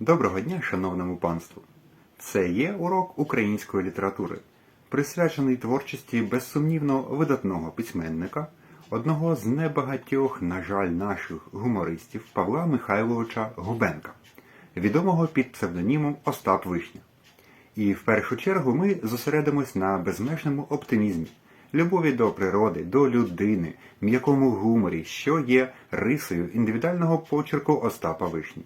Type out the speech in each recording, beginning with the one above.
Доброго дня, шановному панству! Це є урок української літератури, присвячений творчості безсумнівно видатного письменника, одного з небагатьох, на жаль, наших гумористів Павла Михайловича Губенка, відомого під псевдонімом Остап Вишня. І в першу чергу ми зосередимось на безмежному оптимізмі, любові до природи, до людини, м'якому гуморі, що є рисою індивідуального почерку Остапа Вишні.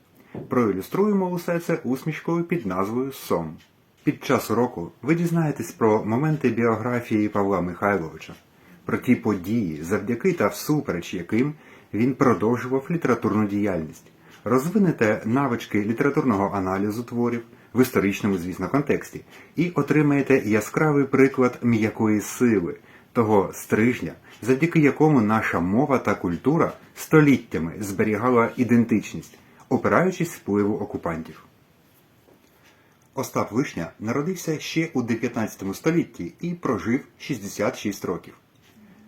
Проілюструємо усе це усмішкою під назвою Сом. Під час уроку ви дізнаєтесь про моменти біографії Павла Михайловича, про ті події, завдяки та всупереч яким він продовжував літературну діяльність, розвинете навички літературного аналізу творів в історичному, звісно, контексті, і отримаєте яскравий приклад м'якої сили, того стрижня, завдяки якому наша мова та культура століттями зберігала ідентичність, опираючись впливу окупантів. Остап Вишня народився ще у 19 столітті і прожив 66 років.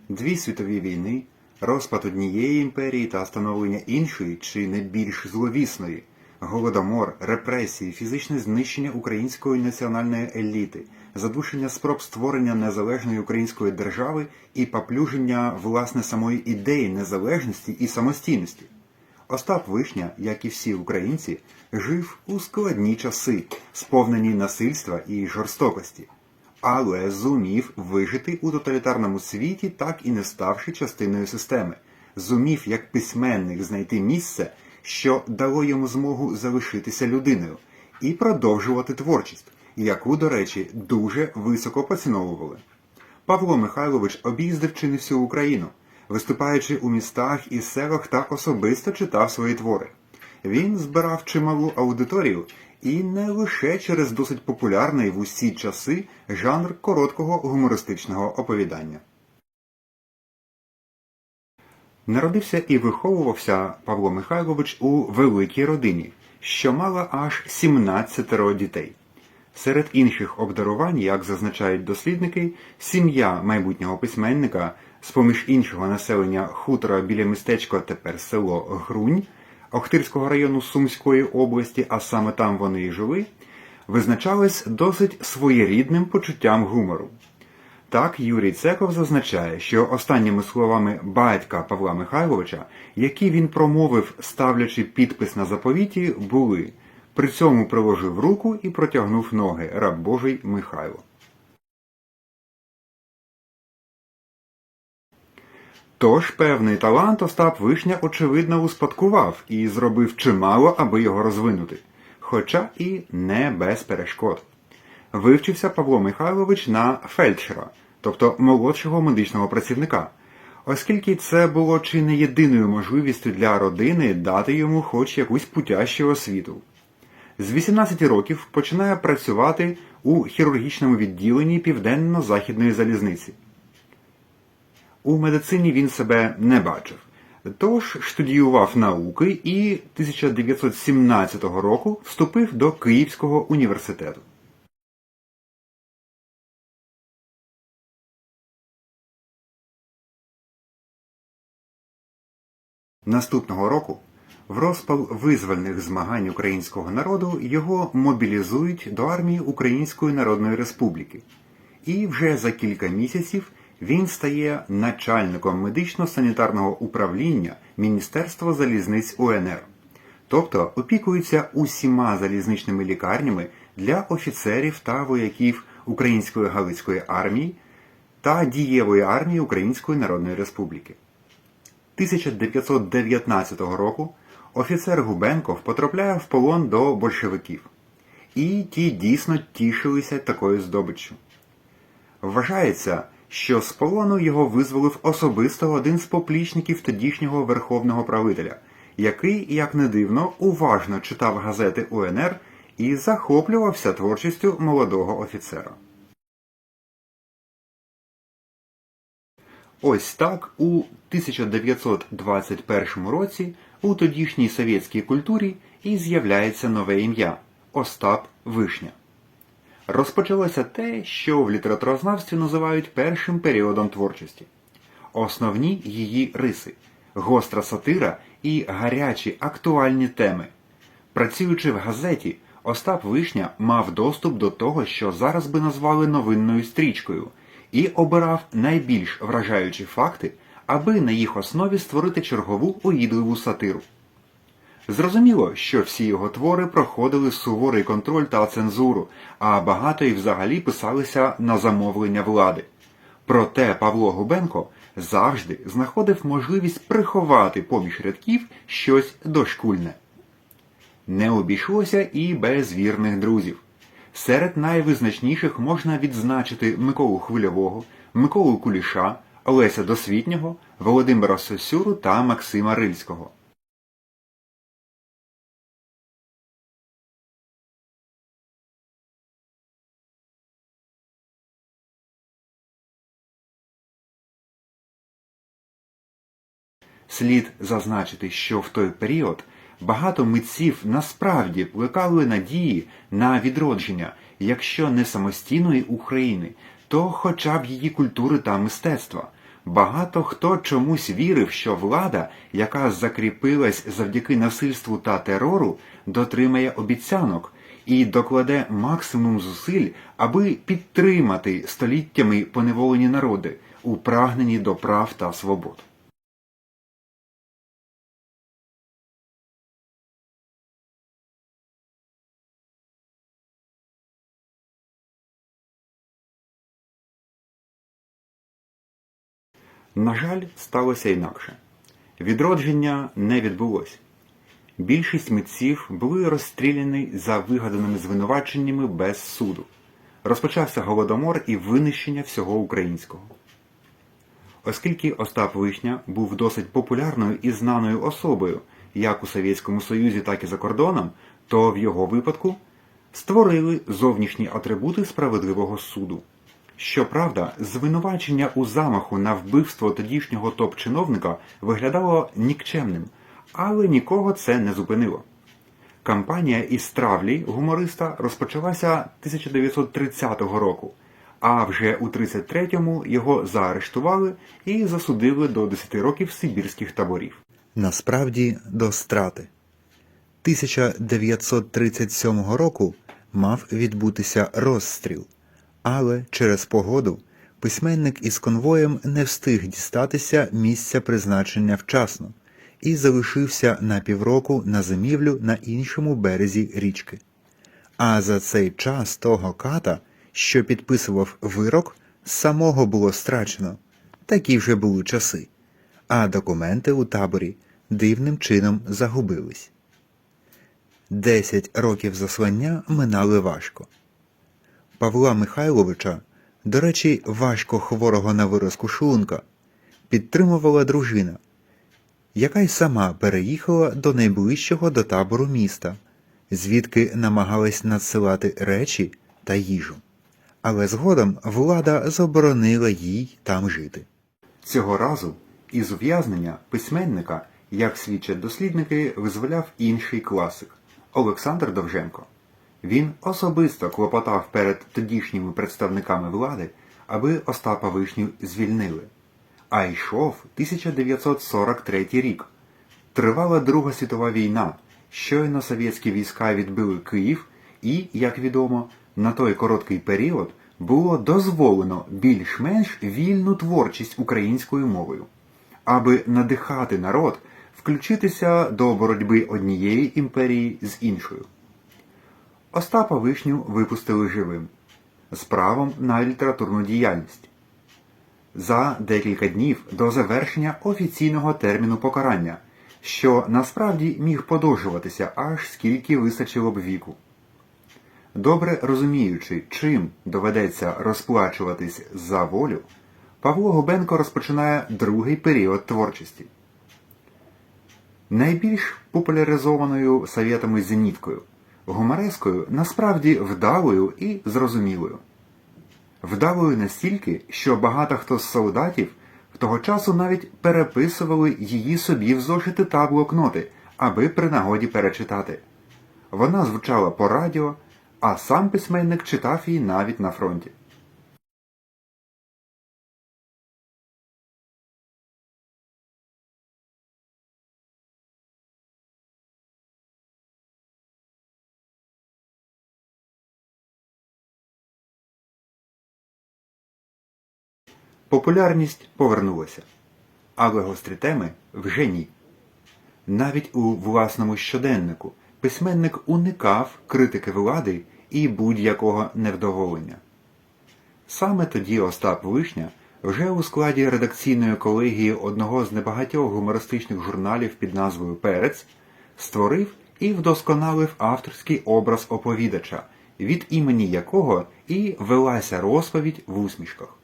Дві світові війни, розпад однієї імперії та становлення іншої чи не більш зловісної, голодомор, репресії, фізичне знищення української національної еліти, задушення спроб створення незалежної української держави і поплюження власне самої ідеї незалежності і самостійності. Остап Вишня, як і всі українці, жив у складні часи, сповнені насильства і жорстокості, але зумів вижити у тоталітарному світі, так і не ставши частиною системи, зумів як письменник знайти місце, що дало йому змогу залишитися людиною і продовжувати творчість, яку, до речі, дуже високо поціновували. Павло Михайлович об'їздив чи не всю Україну, виступаючи у містах і селах та особисто читав свої твори. Він збирав чималу аудиторію і не лише через досить популярний в усі часи жанр короткого гумористичного оповідання. Народився і виховувався Павло Михайлович у великій родині, що мала аж 17 дітей. Серед інших обдарувань, як зазначають дослідники, сім'я майбутнього письменника, з поміж іншого населення хутора біля містечка тепер село Грунь Охтирського району Сумської області, а саме там вони і жили, визначались досить своєрідним почуттям гумору. Так, Юрій Цеков зазначає, що останніми словами батька Павла Михайловича, які він промовив, ставлячи підпис на заповіті, були при цьому приложив руку і протягнув ноги раб Божий Михайло. Тож певний талант Остап Вишня очевидно успадкував і зробив чимало, аби його розвинути, хоча і не без перешкод. Вивчився Павло Михайлович на фельдшера, тобто молодшого медичного працівника, оскільки це було чи не єдиною можливістю для родини дати йому хоч якусь путящу освіту. З 18 років починає працювати у хірургічному відділенні Південно-Західної залізниці. У медицині він себе не бачив, тож студіював науки і 1917 року вступив до Київського університету. Наступного року в розпал визвольних змагань українського народу його мобілізують до армії Української Народної Республіки. І вже за кілька місяців він стає начальником медично-санітарного управління Міністерства залізниць УНР, тобто опікується усіма залізничними лікарнями для офіцерів та вояків Української Галицької армії та дієвої армії Української Народної Республіки. 1919 року офіцер Губенков потрапляє в полон до большевиків. І ті дійсно тішилися такою здобиччю. Вважається, що з полону його визволив особисто один з поплічників тодішнього верховного правителя, який, як не дивно, уважно читав газети УНР і захоплювався творчістю молодого офіцера. Ось так у 1921 році у тодішній совєтській культурі і з'являється нове ім'я Остап Вишня. Розпочалося те, що в літературознавстві називають першим періодом творчості. Основні її риси гостра сатира і гарячі актуальні теми, Працюючи в газеті, Остап Вишня мав доступ до того, що зараз би назвали новинною стрічкою, і обирав найбільш вражаючі факти, аби на їх основі створити чергову уїдливу сатиру. Зрозуміло, що всі його твори проходили суворий контроль та цензуру, а багато і взагалі писалися на замовлення влади. Проте Павло Губенко завжди знаходив можливість приховати поміж рядків щось дошкульне. Не обійшлося і без вірних друзів. Серед найвизначніших можна відзначити Миколу Хвильового, Миколу Куліша, Олеся Досвітнього, Володимира Сосюру та Максима Рильського. Слід зазначити, що в той період багато митців насправді плекали надії на відродження, якщо не самостійної України, то хоча б її культури та мистецтва. Багато хто чомусь вірив, що влада, яка закріпилась завдяки насильству та терору, дотримає обіцянок і докладе максимум зусиль, аби підтримати століттями поневолені народи у прагненні до прав та свобод. На жаль, сталося інакше. Відродження не відбулось. Більшість митців були розстріляні за вигаданими звинуваченнями без суду. Розпочався голодомор і винищення всього українського. Оскільки Остап Вишня був досить популярною і знаною особою як у Совєтському Союзі, так і за кордоном, то в його випадку створили зовнішні атрибути справедливого суду. Щоправда, звинувачення у замаху на вбивство тодішнього топ-чиновника виглядало нікчемним, але нікого це не зупинило. Кампанія із травлі гумориста розпочалася 1930 року, а вже у 33-му його заарештували і засудили до 10 років сибірських таборів. Насправді до страти. 1937 року мав відбутися розстріл. Але через погоду письменник із конвоєм не встиг дістатися місця призначення вчасно і залишився на півроку на зимівлю на іншому березі річки. А за цей час того ката, що підписував вирок, самого було страчено. Такі вже були часи, а документи у таборі дивним чином загубились. Десять років заслання минали важко. Павла Михайловича, до речі, важко хворого на виразку шлунка, підтримувала дружина, яка й сама переїхала до найближчого до табору міста, звідки намагалась надсилати речі та їжу. Але згодом влада заборонила їй там жити. Цього разу із ув'язнення письменника, як свідчать дослідники, визволяв інший класик Олександр Довженко. Він особисто клопотав перед тодішніми представниками влади, аби Остапа Вишню звільнили. А йшов 1943 рік. Тривала Друга світова війна. Щойно совєтські війська відбили Київ, і, як відомо, на той короткий період було дозволено більш-менш вільну творчість українською мовою, аби надихати народ, включитися до боротьби однієї імперії з іншою. Остапа Вишню випустили живим з правом на літературну діяльність. За декілька днів до завершення офіційного терміну покарання, що насправді міг подовжуватися аж скільки вистачило б віку. Добре розуміючи, чим доведеться розплачуватись за волю, Павло Губенко розпочинає другий період творчості. Найбільш популяризованою совєтами зеніткою – гуморескою насправді вдалою і зрозумілою. Вдалою настільки, що багато хто з солдатів того часу навіть переписували її собі в зошити та блокноти, аби при нагоді перечитати. Вона звучала по радіо, а сам письменник читав її навіть на фронті. Популярність повернулася. Але гострі теми вже ні. Навіть у власному щоденнику письменник уникав критики влади і будь-якого невдоволення. Саме тоді Остап Вишня вже у складі редакційної колегії одного з небагатьох гумористичних журналів під назвою Перець створив і вдосконалив авторський образ оповідача, від імені якого і велася розповідь в усмішках.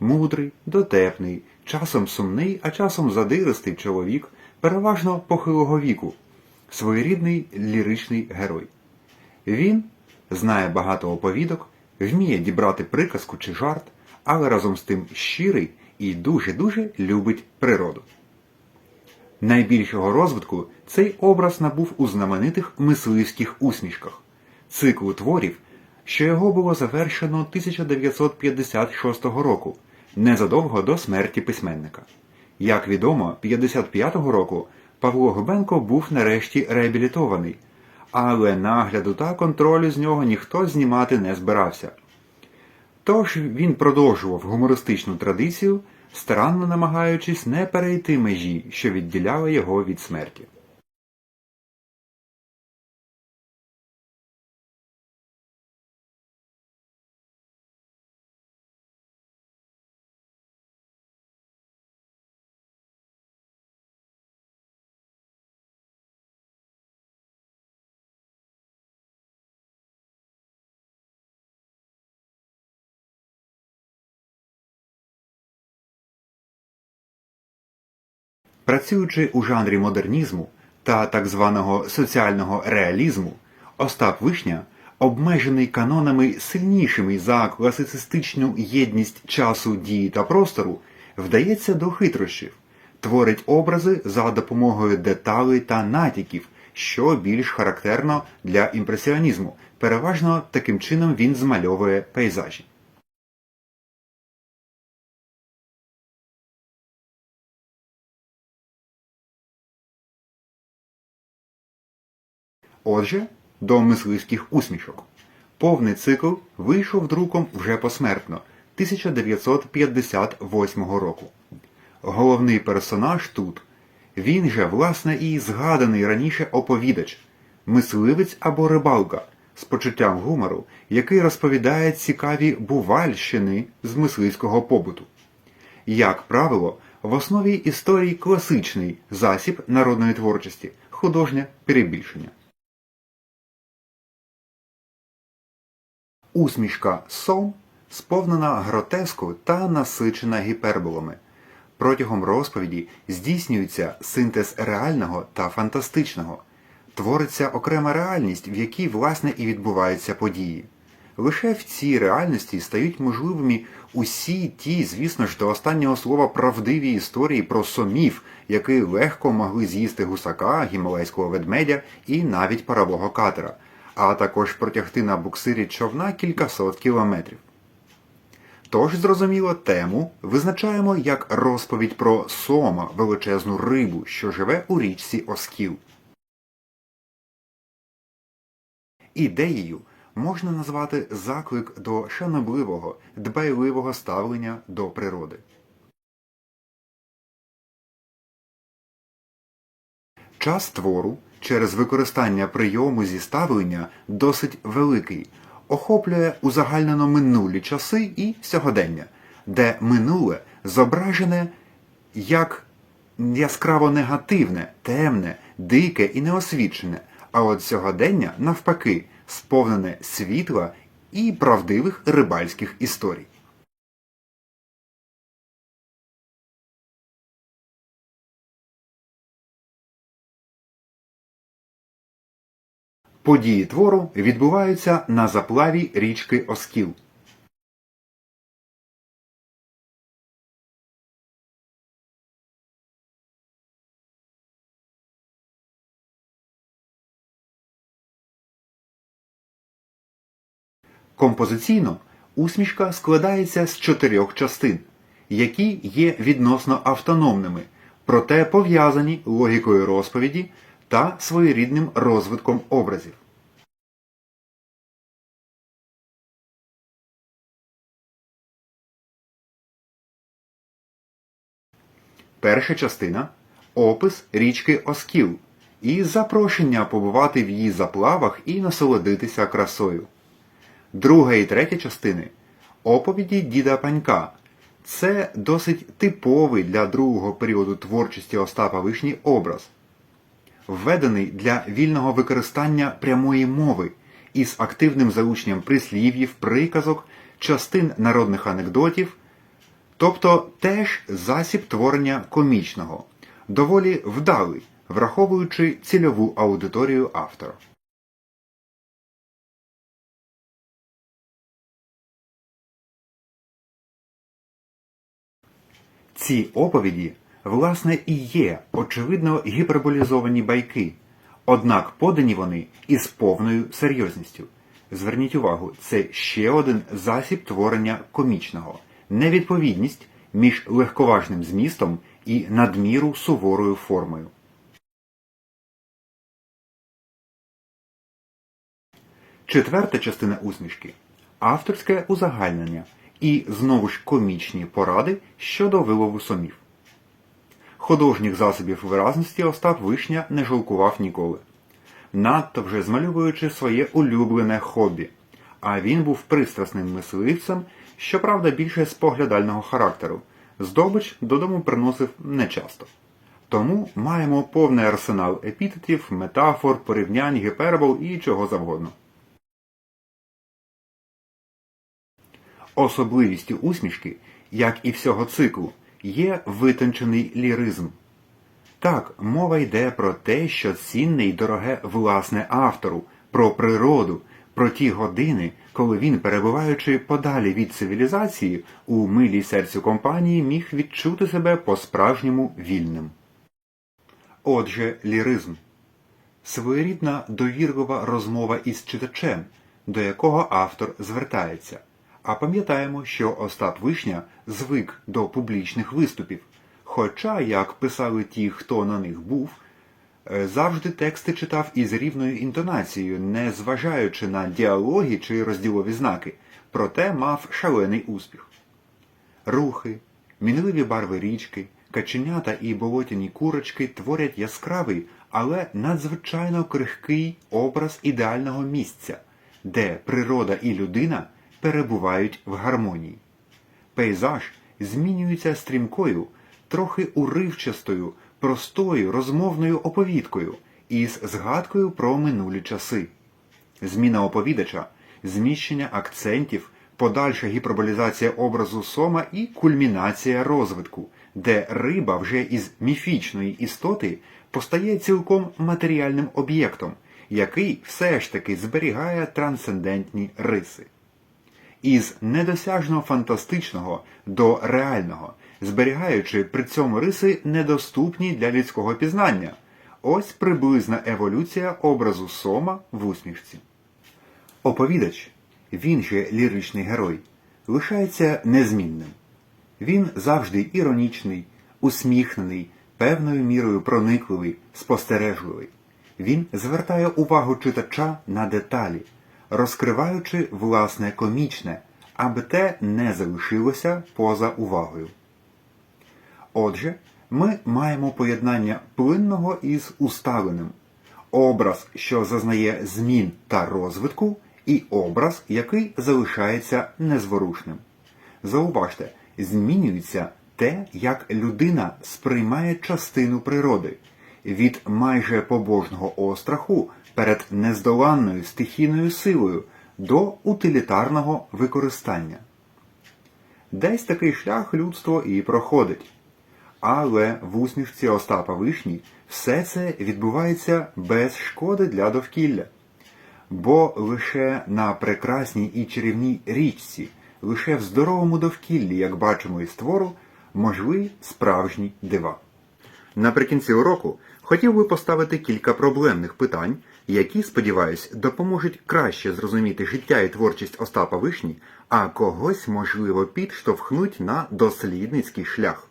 Мудрий, дотепний, часом сумний, а часом задиристий чоловік, переважно похилого віку, своєрідний ліричний герой. Він знає багато оповідок, вміє дібрати приказку чи жарт, але разом з тим щирий і дуже-дуже любить природу. Найбільшого розвитку цей образ набув у знаменитих мисливських усмішках, циклу творів, що його було завершено 1956 року, незадовго до смерті письменника. Як відомо, 55-го року Павло Губенко був нарешті реабілітований, але нагляду та контролю з нього ніхто знімати не збирався. Тож він продовжував гумористичну традицію, старанно намагаючись не перейти межі, що відділяли його від смерті. Працюючи у жанрі модернізму та так званого соціального реалізму, Остап Вишня, обмежений канонами сильнішими за класицистичну єдність часу, дії та простору, вдається до хитрощів, творить образи за допомогою деталей та натяків, що більш характерно для імпресіонізму. Переважно таким чином він змальовує пейзажі. Отже, до мисливських усмішок. Повний цикл вийшов друком вже посмертно 1958 року. Головний персонаж тут він же, власне, і згаданий раніше оповідач, мисливець або рибалка з почуттям гумору, який розповідає цікаві бувальщини з мисливського побуту. Як правило, в основі історії класичний засіб народної творчості художнє перебільшення. Усмішка Сом сповнена гротеску та насичена гіперболами. Протягом розповіді здійснюється синтез реального та фантастичного. Твориться окрема реальність, в якій, власне, і відбуваються події. Лише в цій реальності стають можливими усі ті, звісно ж, до останнього слова правдиві історії про сомів, які легко могли з'їсти гусака, гімалайського ведмедя і навіть парового катера а також протягти на буксирі човна кількасот кілометрів. Тож, зрозуміло, тему визначаємо як розповідь про сома, величезну рибу, що живе у річці Оскіл. Ідеєю можна назвати заклик до шанобливого, дбайливого ставлення до природи. Час твору через використання прийому зіставлення досить великий, охоплює узагальнено минулі часи і сьогодення, де минуле зображене як яскраво негативне, темне, дике і неосвічене, а от сьогодення, навпаки, сповнене світла і правдивих рибальських історій. Події твору відбуваються на заплаві річки Оскіл. Композиційно усмішка складається з чотирьох частин, які є відносно автономними, проте пов'язані логікою розповіді та своєрідним розвитком образів. Перша частина опис річки Оскіл і запрошення побувати в її заплавах і насолодитися красою. Друга і третя частини оповіді діда Панька. Це досить типовий для другого періоду творчості Остапа Вишні образ, введений для вільного використання прямої мови із активним залученням прислів'їв, приказок, частин народних анекдотів, тобто теж засіб творення комічного, доволі вдалий, враховуючи цільову аудиторію автора. Ці оповіді, власне, і є очевидно гіперболізовані байки, однак подані вони із повною серйозністю. Зверніть увагу, це ще один засіб творення комічного, невідповідність між легковажним змістом і надміру суворою формою. Четверта частина усмішки авторське узагальнення і знову ж комічні поради щодо вилову сомів. Художніх засобів виразності Остап Вишня не жалкував ніколи, надто вже змальовуючи своє улюблене хобі. А він був пристрасним мисливцем, щоправда, більше споглядального характеру. Здобич додому приносив нечасто. Тому маємо повний арсенал епітетів, метафор, порівнянь, гіпербол і чого завгодно. Особливістю усмішки, як і всього циклу, є витончений ліризм. Так, мова йде про те, що цінне й дороге власне автору, про природу, про ті години, коли він, перебуваючи подалі від цивілізації, у милій серцю компанії міг відчути себе по-справжньому вільним. Отже, ліризм своєрідна довірлива розмова із читачем, до якого автор звертається. А пам'ятаємо, що Остап Вишня звик до публічних виступів. Хоча, як писали ті, хто на них був, е, завжди тексти читав із рівною інтонацією, не зважаючи на діалоги чи розділові знаки, проте мав шалений успіх. Рухи, мінливі барви річки, каченята і болотяні курочки творять яскравий, але надзвичайно крихкий образ ідеального місця, де природа і людина перебувають в гармонії. Пейзаж змінюється стрімкою, трохи уривчастою, простою розмовною оповідкою із згадкою про минулі часи. Зміна оповідача, зміщення акцентів, подальша гіперболізація образу сома і кульмінація розвитку, де риба вже із міфічної істоти постає цілком матеріальним об'єктом, який все ж таки зберігає трансцендентні риси із недосяжно фантастичного до реального, зберігаючи при цьому риси недоступні для людського пізнання. Ось приблизна еволюція образу Сома в усмішці. Оповідач, він же ліричний герой, лишається незмінним. Він завжди іронічний, усміхнений, певною мірою проникливий, спостережливий. Він звертає увагу читача на деталі розкриваючи власне комічне, аби те не залишилося поза увагою. Отже, ми маємо поєднання плинного із усталеним, образ, що зазнає змін та розвитку, і образ, який залишається незворушним. Зауважте, змінюється те, як людина сприймає частину природи від майже побожного остраху перед нездоланною стихійною силою до утилітарного використання. Десь такий шлях людство і проходить. Але в усмішці Остапа Вишні все це відбувається без шкоди для довкілля. Бо лише на прекрасній і чарівній річці, лише в здоровому довкіллі, як бачимо із твору, можливі справжні дива. Наприкінці уроку хотів би поставити кілька проблемних питань, які, сподіваюсь, допоможуть краще зрозуміти життя і творчість Остапа Вишні, а когось, можливо, підштовхнуть на дослідницький шлях.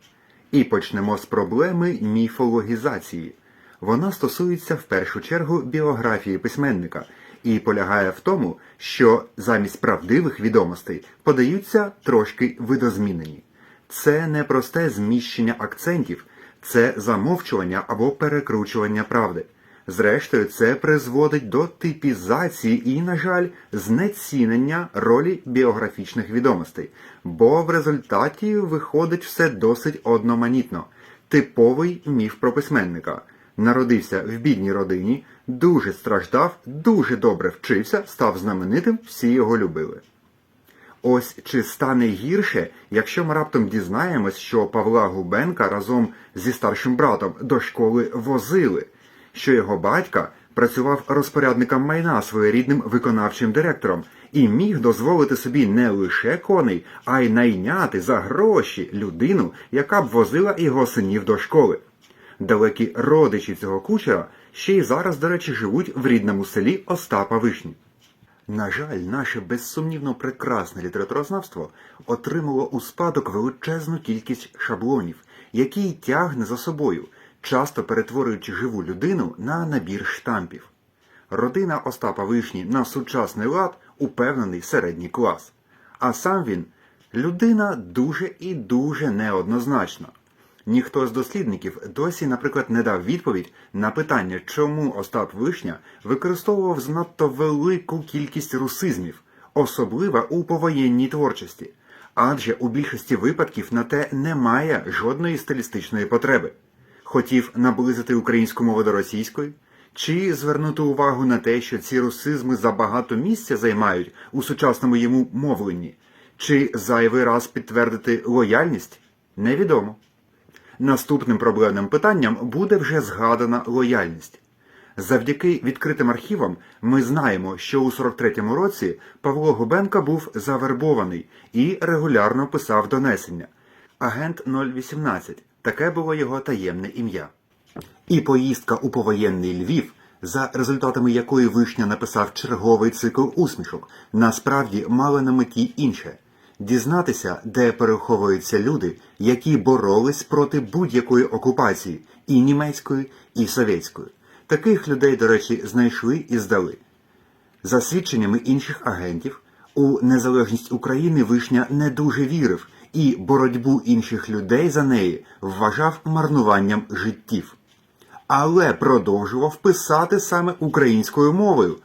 І почнемо з проблеми міфологізації. Вона стосується в першу чергу біографії письменника і полягає в тому, що замість правдивих відомостей подаються трошки видозмінені. Це не просте зміщення акцентів, це замовчування або перекручування правди. Зрештою, це призводить до типізації і, на жаль, знецінення ролі біографічних відомостей, бо в результаті виходить все досить одноманітно. Типовий міф про письменника. Народився в бідній родині, дуже страждав, дуже добре вчився, став знаменитим, всі його любили. Ось чи стане гірше, якщо ми раптом дізнаємось, що Павла Губенка разом зі старшим братом до школи возили, що його батька працював розпорядником майна своєрідним виконавчим директором і міг дозволити собі не лише коней, а й найняти за гроші людину, яка б возила його синів до школи. Далекі родичі цього кучера ще й зараз, до речі, живуть в рідному селі Остапа Вишні. На жаль, наше безсумнівно прекрасне літературознавство отримало у спадок величезну кількість шаблонів, які тягне за собою, часто перетворюючи живу людину на набір штампів. Родина Остапа Вишні на сучасний лад упевнений середній клас. А сам він людина дуже і дуже неоднозначна. Ніхто з дослідників досі, наприклад, не дав відповідь на питання, чому Остап Вишня використовував занадто велику кількість русизмів, особливо у повоєнній творчості, адже у більшості випадків на те немає жодної стилістичної потреби. Хотів наблизити українську мову до російської, чи звернути увагу на те, що ці русизми забагато місця займають у сучасному йому мовленні, чи зайвий раз підтвердити лояльність, невідомо. Наступним проблемним питанням буде вже згадана лояльність. Завдяки відкритим архівам ми знаємо, що у 43-му році Павло Губенко був завербований і регулярно писав донесення. Агент 018 таке було його таємне ім'я. І поїздка у повоєнний Львів, за результатами якої Вишня написав черговий цикл усмішок, насправді мала на меті інше дізнатися, де переховуються люди, які боролись проти будь-якої окупації, і німецької, і совєтської. Таких людей, до речі, знайшли і здали. За свідченнями інших агентів, у незалежність України Вишня не дуже вірив і боротьбу інших людей за неї вважав марнуванням життів. Але продовжував писати саме українською мовою,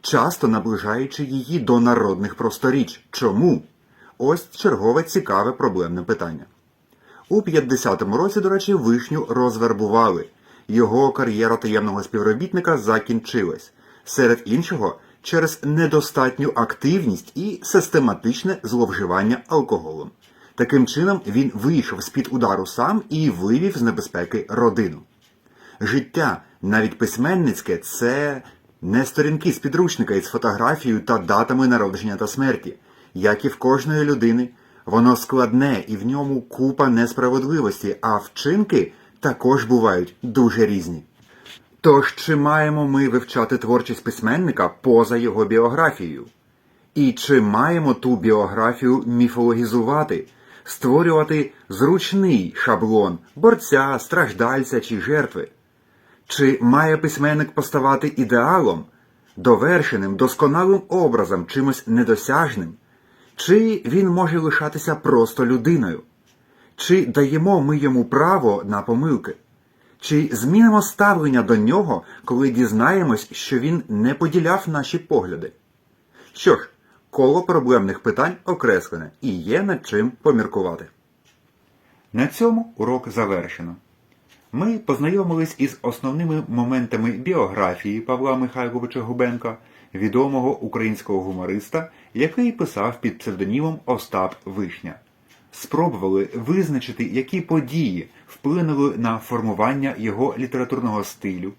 часто наближаючи її до народних просторіч. Чому? Ось чергове цікаве проблемне питання. У 50-му році, до речі, вишню розвербували. Його кар'єра таємного співробітника закінчилась. Серед іншого, через недостатню активність і систематичне зловживання алкоголем. Таким чином він вийшов з-під удару сам і вивів з небезпеки родину. Життя, навіть письменницьке, це не сторінки з підручника із фотографією та датами народження та смерті. Як і в кожної людини, воно складне і в ньому купа несправедливості, а вчинки також бувають дуже різні. Тож чи маємо ми вивчати творчість письменника поза його біографією? І чи маємо ту біографію міфологізувати, створювати зручний шаблон борця, страждальця чи жертви? Чи має письменник поставати ідеалом, довершеним, досконалим образом, чимось недосяжним? Чи він може лишатися просто людиною? Чи даємо ми йому право на помилки? Чи змінимо ставлення до нього, коли дізнаємось, що він не поділяв наші погляди? Що ж, коло проблемних питань окреслене і є над чим поміркувати. На цьому урок завершено. Ми познайомились із основними моментами біографії Павла Михайловича Губенка, відомого українського гумориста, який писав під псевдонімом Остап Вишня. Спробували визначити, які події вплинули на формування його літературного стилю,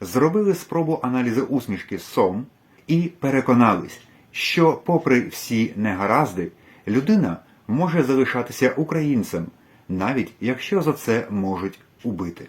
зробили спробу аналізу усмішки Сом і переконались, що, попри всі негаразди, людина може залишатися українцем, навіть якщо за це можуть убити.